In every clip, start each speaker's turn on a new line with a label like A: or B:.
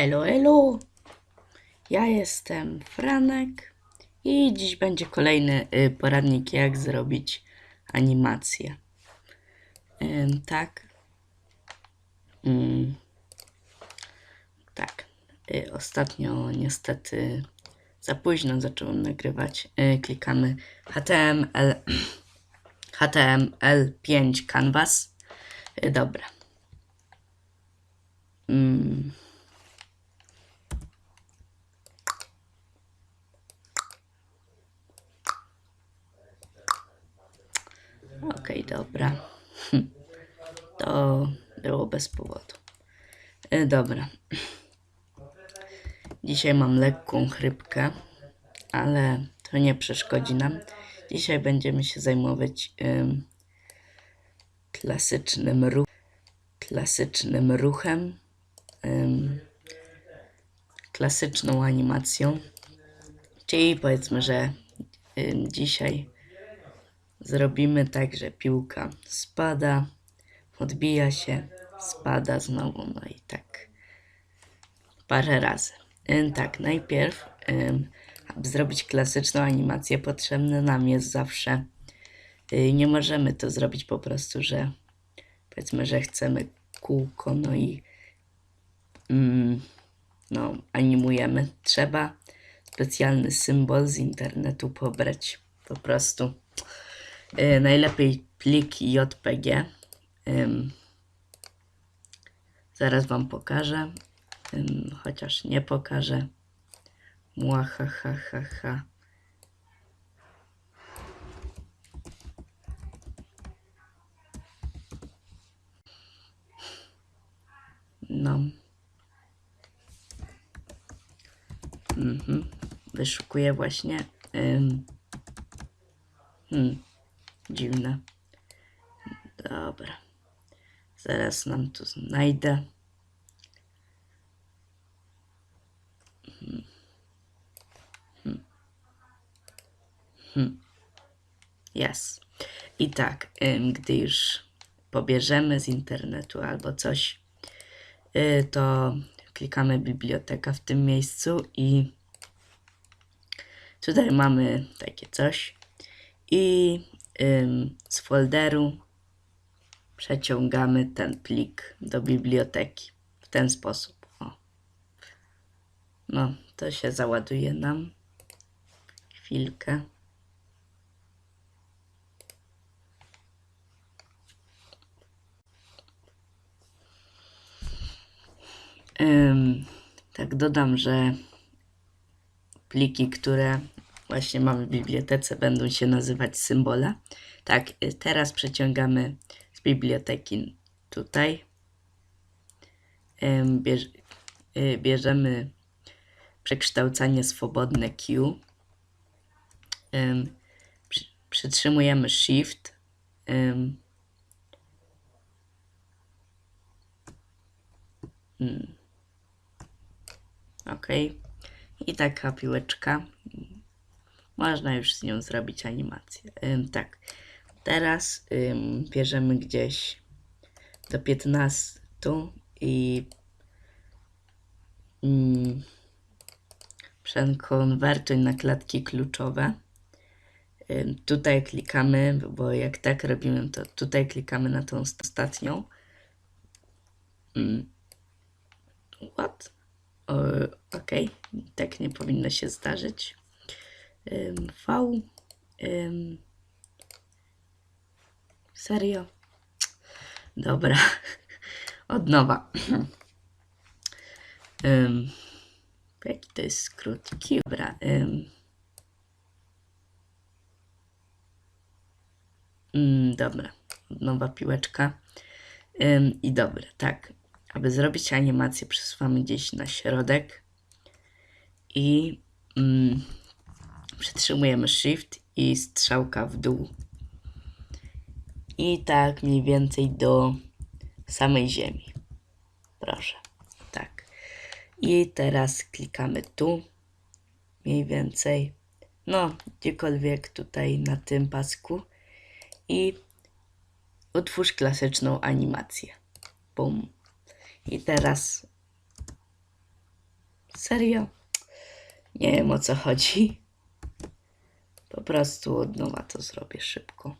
A: Elo, elo! Ja jestem Franek i dziś będzie kolejny y, poradnik, jak zrobić animację. Tak. Ym, tak. Y, ostatnio niestety za późno zacząłem nagrywać. Y, klikamy HTML, HTML5 Canvas. Dobra. Mm. Okej, dobra. Hm. To było bez powodu. E, Dobra. Dzisiaj mam lekką chrypkę, ale to nie przeszkodzi nam. Dzisiaj będziemy się zajmować ym, klasycznym, ruch, klasycznym ruchem, ym, klasyczną animacją. Czyli powiedzmy, że ym, dzisiaj zrobimy tak, że piłka spada, odbija się, spada znowu, no i tak parę razy. Tak, najpierw, aby zrobić klasyczną animację, potrzebne nam jest zawsze. y, nie możemy to zrobić po prostu, że powiedzmy, że chcemy kółko, no i mm, no, animujemy. Trzeba specjalny symbol z internetu pobrać. Po prostu. Y, najlepiej plik JPG. Zaraz Wam pokażę. Chociaż nie pokażę. Młahahaha. No. Mhm. Wyszukuję właśnie. Hmm. Dziwne. Dobra. Zaraz nam tu znajdę. Jest. I tak, gdy już pobierzemy z internetu albo coś, y, to klikamy biblioteka w tym miejscu i tutaj mamy takie coś i z folderu przeciągamy ten plik do biblioteki w ten sposób. O. No, to się załaduje nam. Chwilkę. Ym, tak dodam, że pliki, które właśnie mamy w bibliotece, będą się nazywać symbole. Tak, y, teraz przeciągamy z biblioteki tutaj. Bierz, y, bierzemy przekształcanie swobodne Q. Ym, przy, przytrzymujemy Shift. Ym, mm. Ok. I taka piłeczka. Można już z nią zrobić animację. Ym, tak. Teraz ym, bierzemy gdzieś do 15 i ym, przekonwertuj na klatki kluczowe. Ym, tutaj klikamy, bo jak tak robimy, to tutaj klikamy na tą ostatnią. Ym, What? O, Okej, tak nie powinno się zdarzyć. V. Serio? Dobra. Od nowa. Ym, jaki to jest skrót? Dobra. Mm, dobra. Od nowa piłeczka. I dobra, tak. Aby zrobić animację, przesuwamy gdzieś na środek i mm, przytrzymujemy Shift i strzałka w dół. I tak mniej więcej do samej ziemi. Proszę. Tak. I teraz klikamy tu. Mniej więcej. No, gdziekolwiek tutaj na tym pasku. I utwórz klasyczną animację. Bum. I teraz Serio? Nie wiem o co chodzi. Po prostu od nowa to zrobię szybko.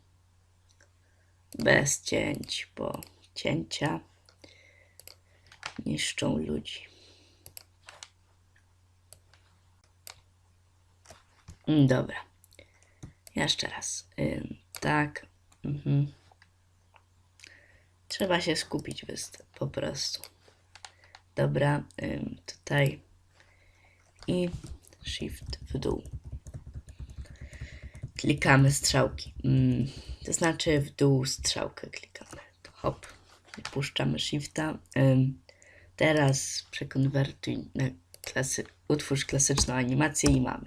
A: Bez cięć, bo cięcia niszczą ludzi. Mm, Dobra. Jeszcze raz. Tak. Mhm. Trzeba się skupić po prostu. Dobra, tutaj i shift w dół. Klikamy strzałki. Mm, to znaczy w dół strzałkę klikamy. To hop. Puszczamy shifta. Teraz przekonwertuj na klasy, utwórz klasyczną animację i mamy.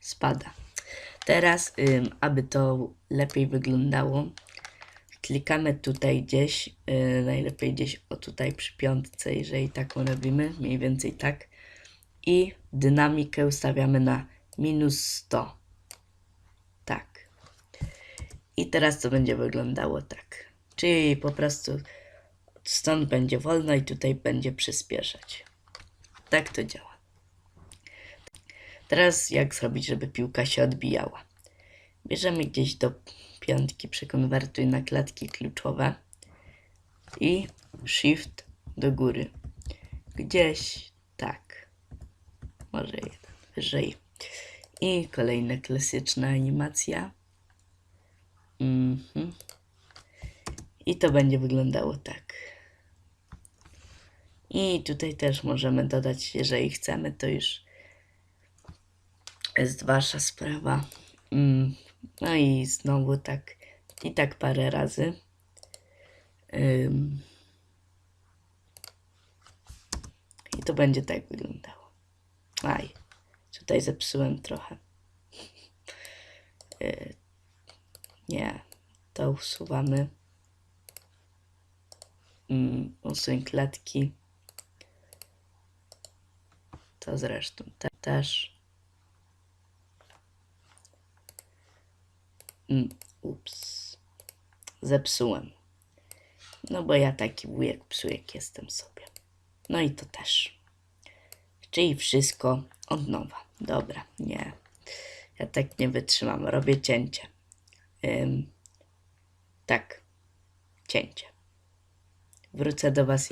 A: Spada. Teraz, aby to lepiej wyglądało, klikamy tutaj gdzieś, yy, najlepiej gdzieś o tutaj przy piątce, jeżeli taką robimy, mniej więcej tak. I dynamikę ustawiamy na minus 100. Tak. I teraz to będzie wyglądało tak. Czyli po prostu stąd będzie wolno i tutaj będzie przyspieszać. Tak to działa. Teraz jak zrobić, żeby piłka się odbijała? Bierzemy gdzieś do piątki, przekonwertuj na klatki kluczowe i shift do góry. Gdzieś tak. Może jeden wyżej. I kolejna klasyczna animacja. Mhm. I to będzie wyglądało tak. I tutaj też możemy dodać, jeżeli chcemy, to już jest wasza sprawa. Mm, No i znowu tak, i tak parę razy. I to będzie tak wyglądało. Aj, tutaj zepsułem trochę. Y, Nie, to usuwamy. Mm, Usuń klatki. To zresztą te, też. Mm, ups. Zepsułem. No bo ja taki wujek psujek jestem sobie. No i to też. Czyli wszystko od nowa. Dobra, nie. Ja tak nie wytrzymam. Robię cięcie. Ym, tak. Cięcie. Wrócę do Was